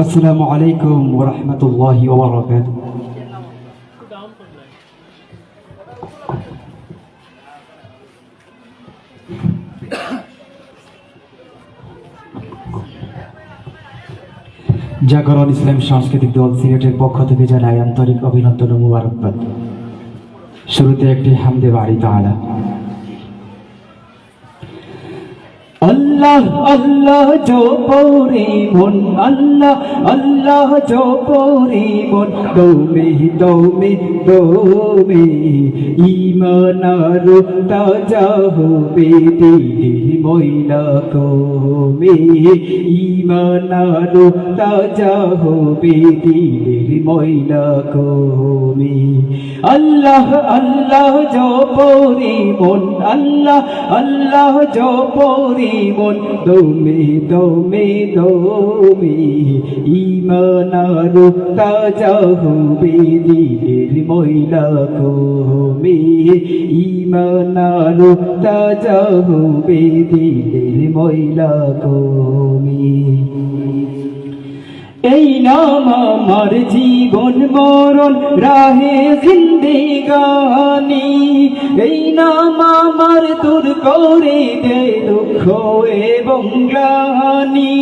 আসসালামু আলাইকুম ওয়া রাহমাতুল্লাহি ওয়া বারাকাতুহু। জাগরণ ইসলাম সাংস্কৃতিক দল সিলেটের পক্ষ থেকে জানাই আন্তরিক অভিনন্দন ও মুবারকবাদ। শুরুতে একটি হামদে বাড়ি তাআলা আল্লাহ আল্লাহ জোপরে মন আল্লাহ আল্লাহ জোপরে মন দৌমে দৌমে দৌমে ইমানার তাজা হবে দিল ময়লা কমে। ইমানার তাজা হবে দিল ময়লা কমে। আল্লাহ আল্লাহ জোপরে মন আল্লাহ আল্লাহ জোপরে মন দমে দমে দমে, ইমানারু তাজা হবে দিলের ময়লা কমে, ইমানারু তাজা হবে দিলের ময়লা কমে। এই নাম আমার জীবন মরণ, রাহে জিন্দেগানি এই নাম আমার দূর করে দে দুঃখ এবং গ্লানি।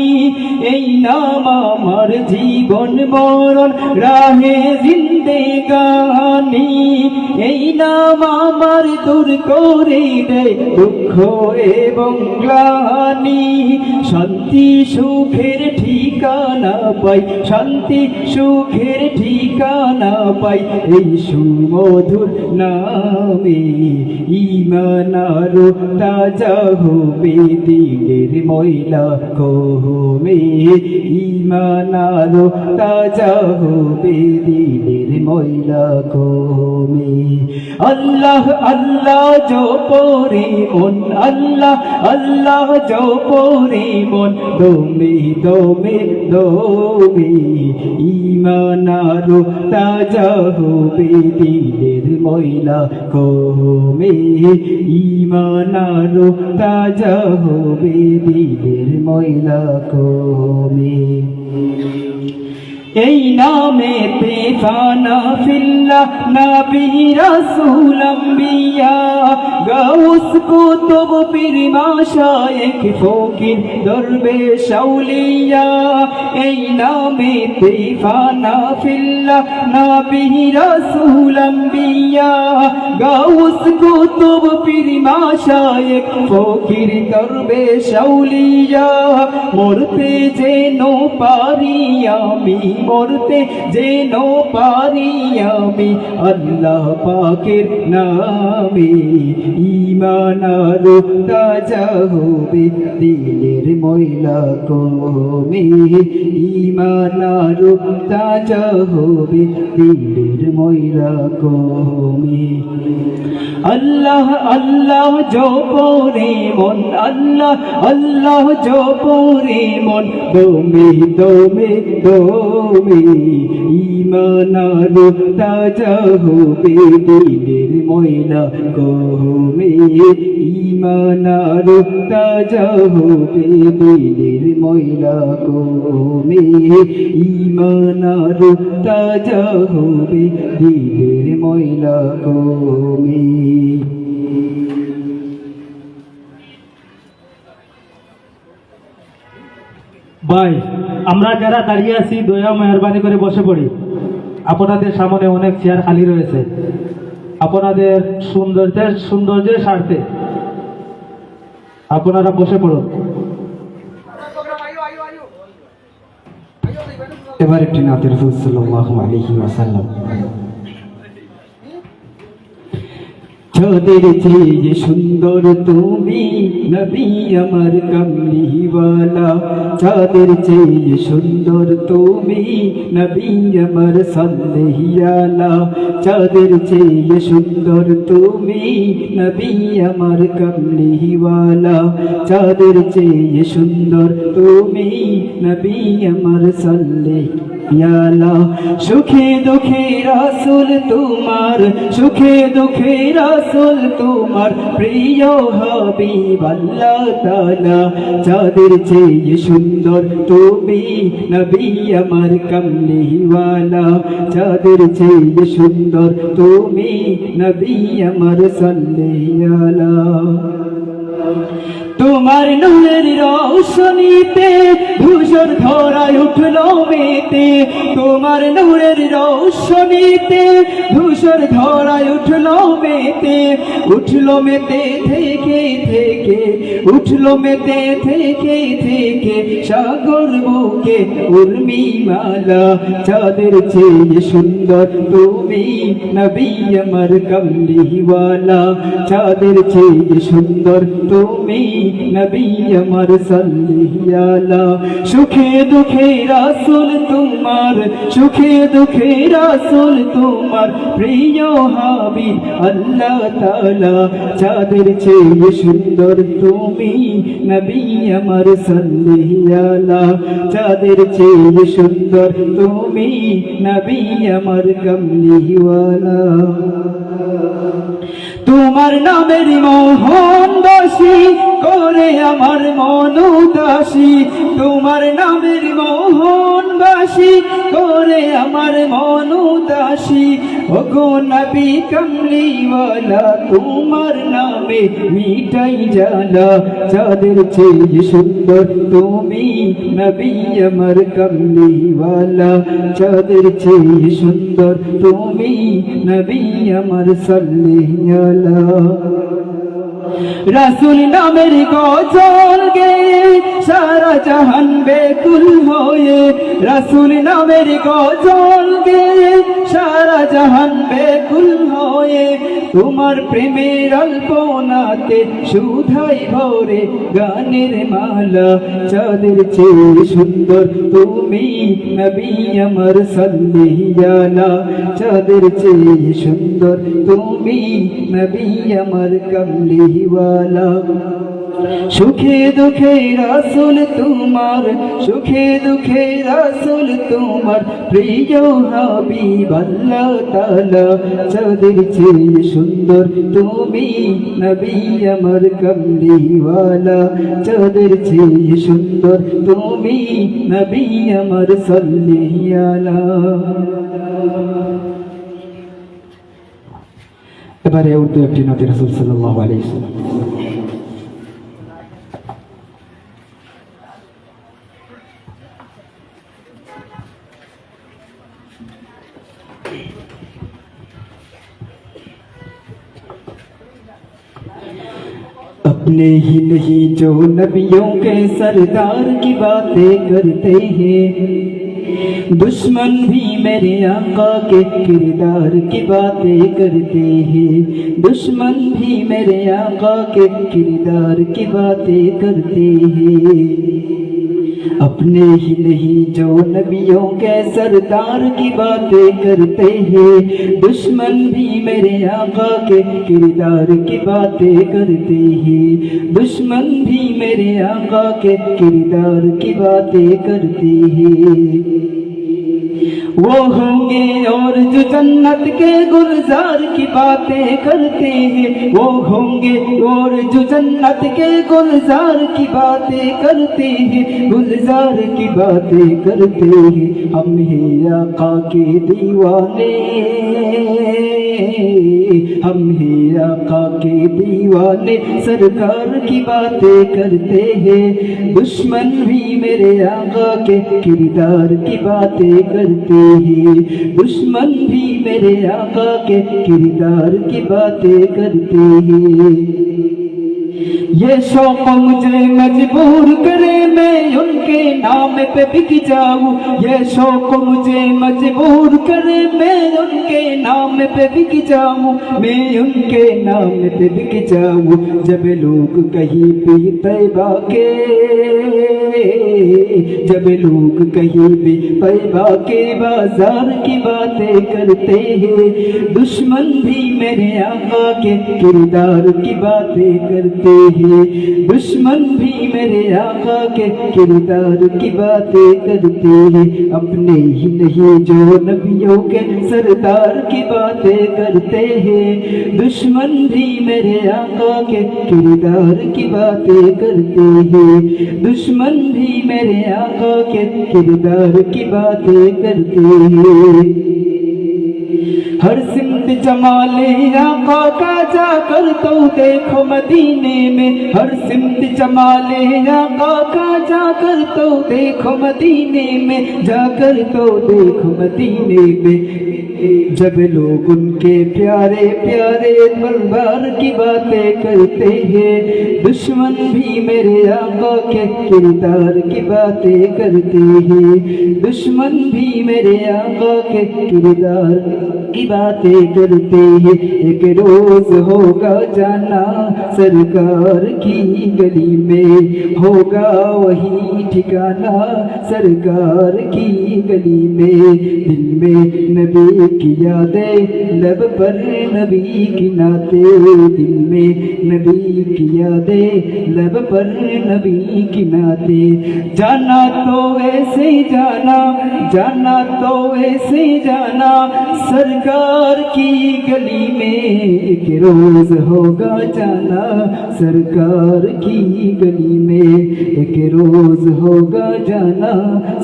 এই নাম আমার জীবন মরণ, রাহে জিন্দেগানি এই নাম আমার দূর করে দে দুঃখ এবং গ্লানি। শান্তি সুখের ঠিকানা পাই, শান্তি সুখের ঠিকানা পাই। এই সুমধুর নামে ইমানারো তাজা হবে, দিলের ময়লা কমে ইমানারো তাজা হবে, দিলের ময়লা কমে আল্লাহ আল্লাহ জপরে মন, আল্লাহ আল্লাহ জপরে মন, দমে দমে দমে। ইমানারো তাজা হবে দিলের ময়লা কমে ইমান আরও তাজা হবে দিলের ময়লা কমে। এই নামে পেফানা ফিল্লা নবী রাসূল আম্বিয়া। গাউস কুতুব পীর মাশায়েখ ফকির দরবেশ আউলিয়া এই নামে পেফানা ফিল্লা নবী রাসূল আম্বিয়া। গাউস কুতুব পীর মাশায়েখ ফকির দরবেশ আউলিয়া মরতে যেন পারি আমি মরতে যেন পারি আমি, আল্লাহ পাকের নামে ইমানার তাজা হবে, দিলের ময়লা কমে ইমানার তাজা হবে, দিলের ময়লা কমে আল্লাহ আল্লাহ জপরে মন, আল্লাহ আল্লাহ জপরে মন, দমে দমে দমে ইমানারো তাজা হবে দিলের ময়লা। কমে ইমানারো তাজা হবে দিলের ময়লা। কমে ইমানারো তাজা হবে দিলের ময়লা। কমে ভাই আমরা যারা দাঁড়িয়ে আছি, দয়া, মেহরবানি করে বসে পড়ি। আপনাদের সামনে অনেক চেয়ার খালি রয়েছে। আপনাদের সৌন্দর্যের সৌন্দর্যের স্বার্থে আপনারা বসে পড়ুন। এবার একটি নাতের সাল্লাল্লাহু আলাইহি চাঁদের চেয়ে সুন্দর, তুমি নবী আমার কমলিওয়ালা। চাঁদের চেয়ে সুন্দর, তুমি নবী আমার সাল্লাহিয়ালা। চাঁদের চেয়ে সুন্দর, তুমি নবী আমার কমলিওয়ালা। চাঁদের চেয়ে সুন্দর, তুমি নবী আমার সাল্লাহ ইয়ালা সুখে দুঃখে রাসুল তোমার, সুখে দুঃখে রাসুল রাসূল তোমার প্রিয় হবি আল্লাহ তাআলা যাদের চেয়ে সুন্দর তুমি নবী আমার কমলিওয়ালা, চাঁদের চেয়ে সুন্দর তুমি নবী আমার সাল্লিয়ালা তোমার নূরের ধূসর ধরায় উঠল মেতে তোমার নূরের রৌশনীতে। ধূসর ধরায় উঠল মেতে উঠল মেতে থেকে থেকে। উঠল মেতে থেকে থেকে। সাগর বুকে উর্মি মালা চাঁদের চেয়ে সুন্দর তুমি নবী আমার কমলিওয়ালা। চাঁদের চেয়ে সুন্দর তুমি নবী আমার সাল্লিয়ালা সুখে দুঃখে রাসুল তোমার, সুখে দুঃখে রাসুল তোমার। প্রিয় হাবি আল্লাহ তাআলা চাঁদের চেয়ে সুন্দর তুমি, নবী আমার সাল্লিয়ালা। চাঁদের চেয়ে সুন্দর তুমি, নবী আমার কমলিওয়ালা। তোমার নামের মোহন দাসী, করে আমার মন উদাসী। তোমার নামের মোহন বাসী করে আমার মন উদাসী। ওগো নবী কমলিওয়ালা, তোমার নামে মিটাই জালা চাঁদের চেয়ে সুন্দর তুমি নবী আমার কমলিওয়ালা। চাঁদের চেয়ে সুন্দর তুমি নবী আমার সাল্লিয়ালা। love. রাসুল নামের গজল গে, সারা জাহান বেকুল হয়ে। রাসুল নামের গজল গে, সারা জাহান বেকুল হয়ে। তোমার প্রেমের অল্পনাতে সুধাই ভরে গানের মালা, চাঁদের চেয়ে সুন্দর তুমি নবী আমার সাল্লিয়ালা চাঁদের চেয়ে সুন্দর তুমি নবী আমার কমলিওয়ালা সুখে দুঃখে রাসুল তোমার, সুখে দুঃখে রাসুল তোমার, প্রিয় হাবিব আল্লাহ তাআলা চাঁদের চেয়ে সুন্দর। তুমি নবী আমার কমলিওয়ালা চাঁদের চেয়ে সুন্দর। তুমি নবী আমার সাল্লিয়ালা এবারে উর্দু একটি নদী রাসুল সাল্লাল্লাহু আলাইহি دشمن بھی میرے آقا کے کردار کی باتیں کرتے ہیں۔ دشمن بھی میرے آقا کے کردار کی باتیں کرتے ہیں۔ اپنے ہی نہیں جو نبیوں کے سردار کی باتیں کرتے ہیں۔ دشمن بھی میرے آقا کے کردار کی باتیں کرتے ہیں۔ دشمن بھی میرے آقا کے کردار کی باتیں کرتے ہیں۔ وہ ہوں گے اور جو جنت کے گلزار کی باتیں کرتے ہیں، وہ ہوں گے اور جو جنت کے گلزار کی باتیں کرتے ہیں، گلزار کی باتیں کرتے ہیں۔ ہم ہی آقا کے دیوانے۔ ہم ہی آقا کے دیوانے سرکار کی باتیں کرتے ہیں۔ دشمن بھی میرے آقا کے کردار کی باتیں کرتے ہیں۔ دشمن بھی میرے آقا کے کردار کی باتیں کرتے ہیں۔ یہ شوق مجھے مجبور کرے نام پہ بک جاؤں یہ شوق مجھے مجبور کرے، میں ان کے نام پہ بک جاؤں، میں ان کے نام پہ بک جاؤں، جب لوگ کہیں بھی طیبہ کے، جب لوگ کہیں بھی طیبہ کے بازار کی باتیں کرتے ہیں، دشمن بھی میرے آقا کے کردار کی باتیں کرتے ہیں، دشمن بھی میرے آقا کے کردار سرکار کی باتیں کرتے ہیں اپنے ہی نہیں جو نبیوں کے سردار کی باتیں کرتے ہیں دشمن بھی میرے آقا کے کردار کی باتیں کرتے ہیں دشمن بھی میرے آقا کے کردار کی باتیں کرتے ہیں ہر سن حضرت جمال آقا کا جا کر تو دیکھو مدینے میں، ہر سمت جمال آقا کا جا کر تو دیکھو مدینے میں، جا کر تو دیکھو مدینے میں۔ جب لوگ ان کے پیارے پیارے دربار کی باتیں کرتے ہیں، دشمن بھی میرے آقا کے کردار کی باتیں کرتے ہیں۔ دشمن بھی میرے آقا کے کردار کی باتیں ملتے ہیں ایک روز ہوگا جانا سرکار کی گلی میں ہوگا وہی ٹھکانا سرکار کی گلی میں دل میں نبی کی یادیں لب پر نبی کی ناتے دل میں نبی کی یادیں لب پر نبی کی ناتے جانا تو ایسے جانا جانا تو ایسے جانا سرکار کی والی گلی میں ایک روز ہوگا جانا سرکار کی گلی میں ایک روز ہوگا جانا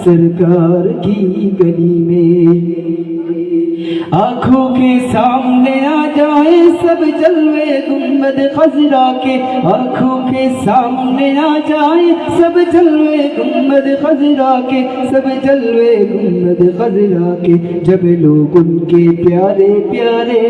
سرکار کی گلی میں آنکھوں کے سامنے آ جائے سب جلوے گمد خزرا کے۔ آنکھوں کے سامنے آ جائے سب جلوے گمد خزرا کے۔ سب جلوے گمد خزرا کے۔ جب لوگ ان کے پیارے پیارے،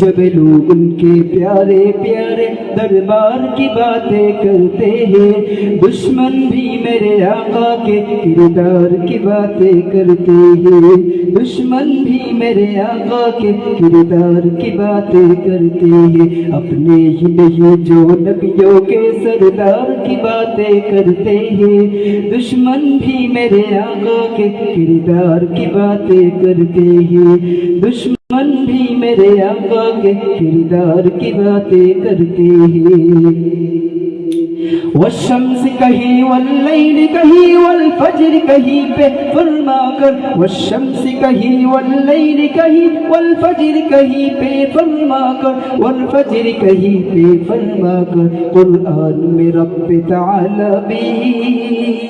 جب لوگ ان کے پیارے پیارے دربار کی باتیں کرتے ہیں۔ دشمن بھی میرے آقا کے کردار کی باتیں کرتے ہیں۔ دشمن بھی میرے آقا کے کردار کی باتیں کرتے ہیں۔ اپنے ہی نہیں، جو نبیوں کے سردار کی باتیں کرتے ہیں۔ دشمن بھی میرے آقا کے کردار کی باتیں کرتے ہیں۔ دشمن بھی میرے آقا کے کردار کی باتیں کرتے ہیں۔ والشمس كهي والليل كهي والفجر كهي پہ فرما کر والشمس كهي والليل كهي والفجر كهي پہ فرما کر والفجر كهي پہ فرما کر قرآن میں رب تعالی بھی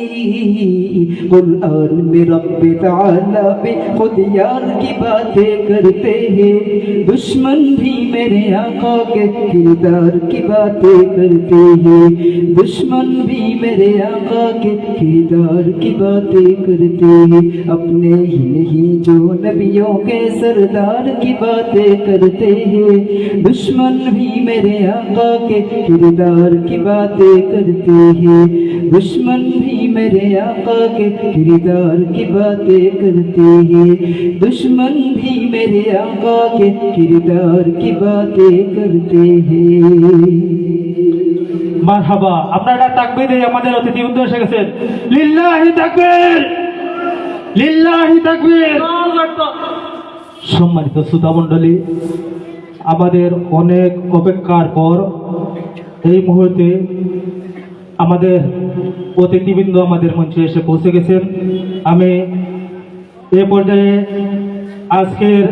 قرآن میں رب تعالیٰ پہ خود یار کی باتیں کرتے ہیں۔ دشمن بھی میرے آقا کے کردار کی باتیں کرتے ہیں۔ دشمن بھی میرے آقا کے کردار کی باتیں کرتے ہیں۔ اپنے ہی نہیں جو نبیوں کے سردار کی باتیں کرتے ہیں۔ دشمن بھی میرے آقا کے کردار کی باتیں کرتے ہیں۔ दुश्मन भी मेरे आका के किरदार की बातें करते हैं दुश्मन भी मेरे आका के किरदार की बातें करते हैं মারহাবা আপনারা তাকবীর দিয়ে আমাদের অতিথি বন্ধু এসে গেছেন লিল্লাহি তাকবীর লিল্লাহি তাকবীর সম্মানিত শ্রোতা মণ্ডলী আমাদের অনেক অপেক্ষার পর এই মুহূর্তে আমাদের অতিথিবৃন্দ আমাদের মঞ্চে এসে পৌঁছে গেছেন। আমি এ পর্যায়ে আজকের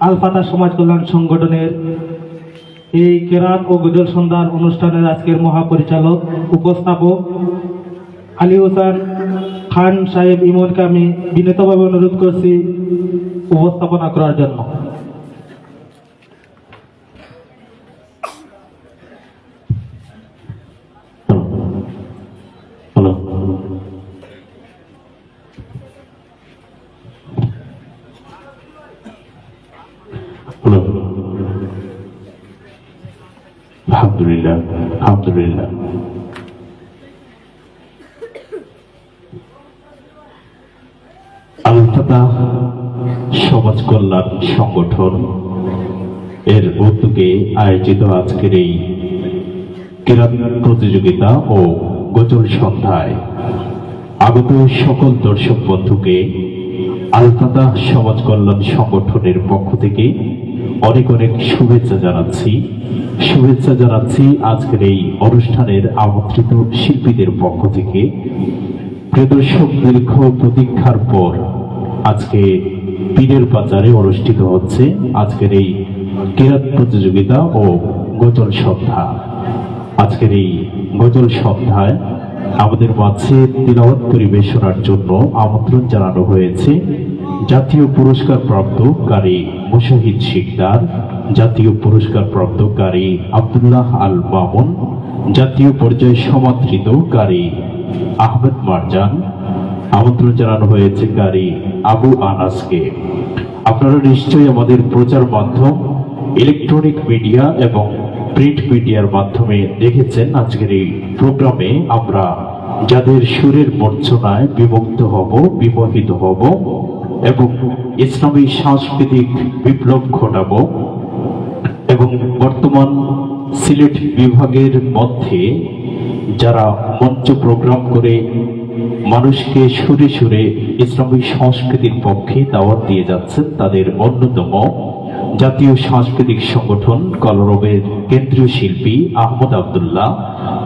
আলফাতা সমাজ কল্যাণ সংগঠনের এই কেরাত ও গজল সন্ধান অনুষ্ঠানের আজকের মহাপরিচালক উপস্থাপক আলী হোসান খান সাহেব ইমনকে আমি বিনীতভাবে অনুরোধ করছি উপস্থাপনা করার জন্য। সংগঠন। এর উদ্যোগে আয়োজিত আজকের এই কেরাত প্রতিযোগিতা ও গজল সন্ধ্যায় আগত সকল দর্শক বন্ধুকে আলফাদা সমাজ কল্যাণ সংগঠনের পক্ষ থেকে অনেক অনেক শুভেচ্ছা জানাচ্ছি। শুভেচ্ছা জানাচ্ছি আজকের এই অনুষ্ঠানের আমন্ত্রিত শিল্পীদের পক্ষ থেকে। প্রিয় দর্শক, দীর্ঘ প্রতীক্ষার পর আজকে পীরের বাজারে অনুষ্ঠিত হচ্ছে আজকের এই কিরাত প্রতিযোগিতা ও গজল সন্ধ্যা আজকের এই গজল সন্ধ্যায় আমাদের মাঝে তিলাওয়াত পরিবেশনার জন্য আমন্ত্রণ জানানো হয়েছে জাতীয় পুরস্কার প্রাপ্ত কারি মুশাহিদ শিকদার, জাতীয় পুরস্কার প্রাপ্ত কারি আব্দুল্লাহ আল মামুন, জাতীয় পর্যায়ে সমাদৃত কারি আহমেদ মারজান আমন্ত্রণ জানানো হয়েছে কারি আবু আনাসকে। আপনারা নিশ্চয়ই আমাদের প্রচার মাধ্যম ইলেকট্রনিক মিডিয়া এবং প্রিন্ট মিডিয়ার মাধ্যমে দেখেছেন আজকের এই প্রোগ্রামে আমরা যাদের সুরের মর্চনায় বিমুক্ত হব, বিমোহিত হব এবং ইসলামী সাংস্কৃতিক বিপ্লব ঘটাব এবং বর্তমান সিলেট বিভাগের মধ্যে যারা মঞ্চ প্রোগ্রাম করে মানুষকে সুরে সুরে ইসলামী সংস্কৃতির পক্ষে দাওয়াত দিয়ে যাচ্ছেন তাদের অন্যতম জাতীয় সাংস্কৃতিক সংগঠন কলরবের কেন্দ্রীয় শিল্পী আহমদ আবদুল্লাহ।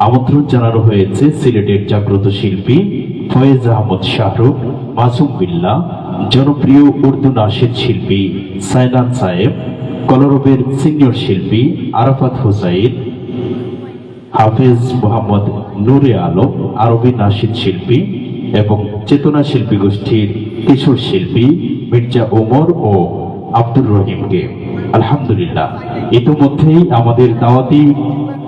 আমন্ত্রণ জানানো হয়েছে সিলেটের জাগ্রত শিল্পী ফয়েজ আহমদ শাহরুখ, মাসুম বিল্লাহ জনপ্রিয় উর্দু নাসির শিল্পী সাইনান সাহেব, কলরবের সিনিয়র শিল্পী আরাফাত হুসাইন, হাফেজ মোহাম্মদ নুরে আলম, আরবি নাসিদ শিল্পী এবং চেতনা শিল্পী গোষ্ঠীর কিশোর শিল্পী মির্জা ওমর ও আব্দুর রহিমকে। আলহামদুলিল্লাহ। ইতিমধ্যেই আমাদের দাওয়াতি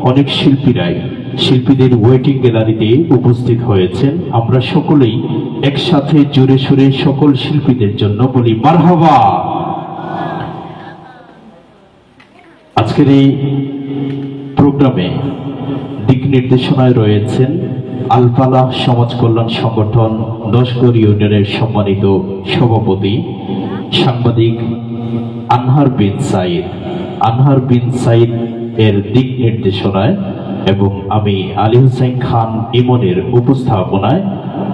অনেক শিল্পীরাই শিল্পীদের ওয়েটিং গ্যালারিতে উপস্থিত হয়েছেন। আমরা সকলেই একসাথে জোরে সোরে সকল শিল্পীদের জন্য বলি, মারহাবা! আজকের এই প্রোগ্রামে দিক নির্দেশনায় রয়েছেন আলপালা সমাজ কল্যাণ সংগঠন দশগড় ইউনিয়নের সম্মানিত সভাপতি, সাংবাদিক আনহার বিন সাইদ। আনহার বিন সাইদ এর দিক নির্দেশনায় এবং আমি আলী হোসেন খান ইমনের উপস্থাপনায়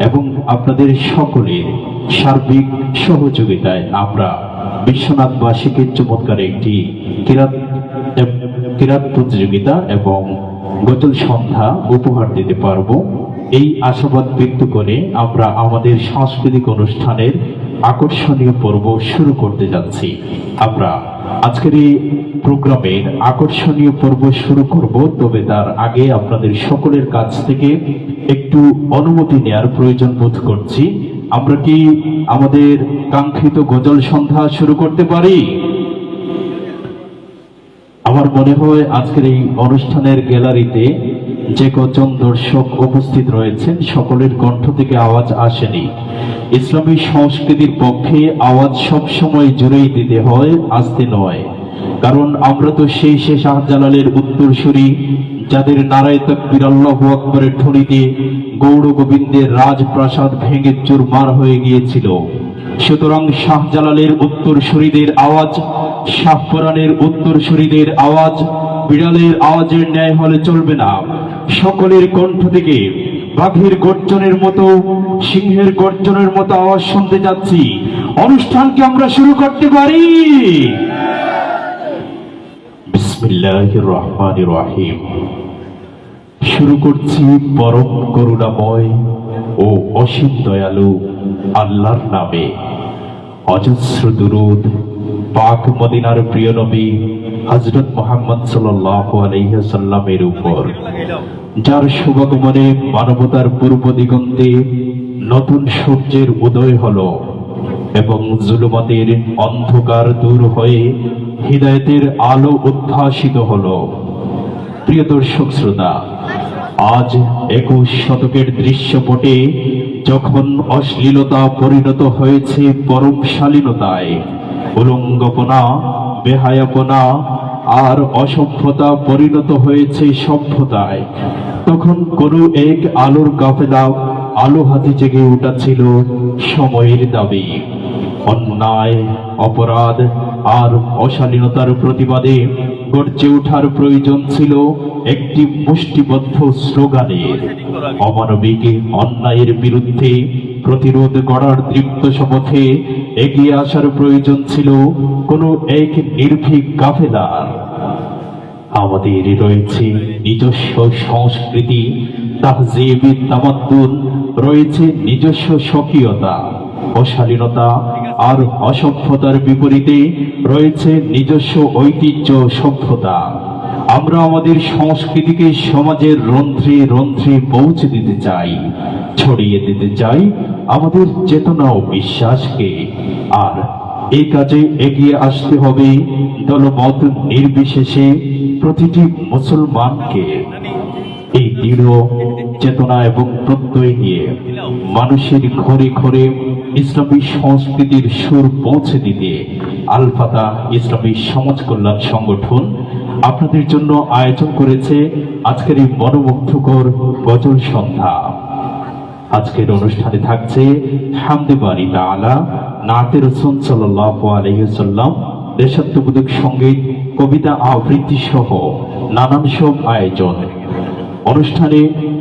এবং আপনাদের সকলের সার্বিক সহযোগিতায় আমরা বিশ্বনাথবাসীকে চমৎকার একটি কিরাত কিরাত প্রতিযোগিতা এবং গজল সন্ধ্যা উপহার দিতে পারব। এই আশাবাদ ব্যক্ত করে আমরা আমাদের সাংস্কৃতিক অনুষ্ঠানের আকর্ষণীয় পর্ব শুরু করতে যাচ্ছি। আমরা আজকের এই প্রোগ্রামের আকর্ষণীয় পর্ব শুরু করব, তবে তার আগে আপনাদের সকলের কাছ থেকে একটু অনুমতি নেয়ার প্রয়োজন বোধ করছি। আমরা কি আমাদের কাঙ্ক্ষিত গজল সন্ধ্যা শুরু করতে পারি? আমার মনে হয় আজকের এই অনুষ্ঠানের গ্যালারিতে যে কজন দর্শক উপস্থিত রয়েছেন সকলের কণ্ঠ থেকে আওয়াজ আসেনি। ইসলামী সংস্কৃতির পক্ষে আওয়াজ সব সময় জুড়েই দিতে হয়, আসতে নয়। কারণ আমরা তো সেই সে শাহজালালের উত্তরসূরি, যাদের নারায় তকবির আকবরের ধ্বনিতে গৌর গোবিন্দের রাজপ্রাসাদ ভেঙে চুরমার হয়ে গিয়েছিল। সুতরাং শাহজালালের উত্তরসূরিদের আওয়াজ, শাহপরানের উত্তরসূরিদের আওয়াজ, বিড়ালের আওয়াজের ন্যায় হলে চলবে না। সকলের কণ্ঠ থেকে বাঘের গর্জনের মতো, সিংহের গর্জনের মতো আওয়াজ শুনতে যাচ্ছি। অনুষ্ঠানকে আমরা শুরু করতে পারি। শুরু করছি পরম করুণাময় ও অসীম দয়ালু আল্লাহর নামে। অজস্র দুরুদ, পাক মদিনার প্রিয় নবী হজরত মোহাম্মদ সাল্লামের উপর। যার শুভাগমনে মানবতার পূর্ব দিগন্তে নতুন সূর্যের উদয় হলো এবং জুলুমাতের অন্ধকার দূর হয়ে হৃদয়তের আলো উদ্ভাসিত হলো। প্রিয় দর্শক শ্রোতা, আজ একুশ শতকের দৃশ্যপটে যখন অশ্লীলতা পরিণত হয়েছে পরম শালীনতায়, উলঙ্গপনা বেহায়াপনা আর অসভ্যতা পরিণত হয়েছে সভ্যতায়। তখন কোনো এক আলোর কাফেলা আলো হাতে জেগে উঠেছিল সময়ের দাবি। অন্যায়, অপরাধ আর অশালীনতার প্রতিবাদে গর্জে ওঠার প্রয়োজন ছিল একটি মুষ্টিবদ্ধ স্লোগানের। অমানবিক অন্যায়ের বিরুদ্ধে প্রতিরোধ গড়ার দৃপ্ত শপথে এগিয়ে আসার প্রয়োজন ছিল কোনো এক নির্ভীক কাফেলার আমাদের রয়েছে নিজস্ব সংস্কৃতি তাহজিব তামাদ্দুন, রয়েছে নিজস্ব স্বকীয়তা, অশালীনতা আর অসভ্যতার বিপরীতে রয়েছে নিজস্ব ঐতিহ্য সভ্যতা। আমরা আমাদের সংস্কৃতিকে সমাজের রন্ধ্রে রন্ধ্রে পৌঁছে দিতে চাই, ছড়িয়ে দিতে চাই আমাদের চেতনা ও বিশ্বাসকে। আর এই কাজে এগিয়ে আসতে হবে দলমত নির্বিশেষে প্রতিটি মুসলমানকে। এই দৃঢ় চেতনা এবং প্রত্যয় নিয়ে মানুষের ঘরে ঘরে ইসলামী সংস্কৃতির সুর পৌঁছে দিতে আলফাতা ইসলামী সমাজ কল্যাণ সংগঠন আপনাদের জন্য আয়োজন করেছে আজকের এই মনোমুগ্ধকর গজল সন্ধ্যা। আজকের অনুষ্ঠানে থাকছে হামদে বাড়ি তাআলা, নাতে রসুন সাল্লাল্লাহু আলাইহি সাল্লাম দেশাত্মবোধক সংগীত, কবিতা আবৃত্তি সহ নানান সব আয়োজন। অনুষ্ঠানে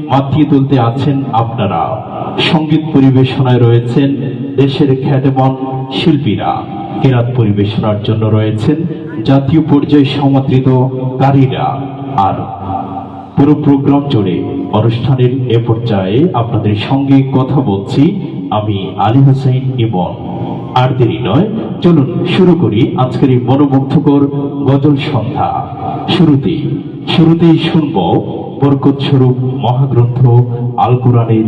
মাতিয়ে তুলতে আছেন আপনারা। সংগীত পরিবেশনায় রয়েছেন দেশের খ্যাতমান শিল্পীরা। কেরাত পরিবেশনার জন্য রয়েছেন জাতীয় পর্যায়ে সমাদৃত কারীরা। আর পুরো প্রোগ্রাম জুড়ে অনুষ্ঠানের এ পর্যায়ে আপনাদের সঙ্গে কথা বলছি আমি আলী হোসেন ইমন আর দেরি নয়, চলুন শুরু করি আজকের এই মনোমুগ্ধকর গজল সন্ধ্যা। শুরুতেই শুরুতেই শুনব বরকত স্বরূপ মহাগ্রন্থ আল কোরআনের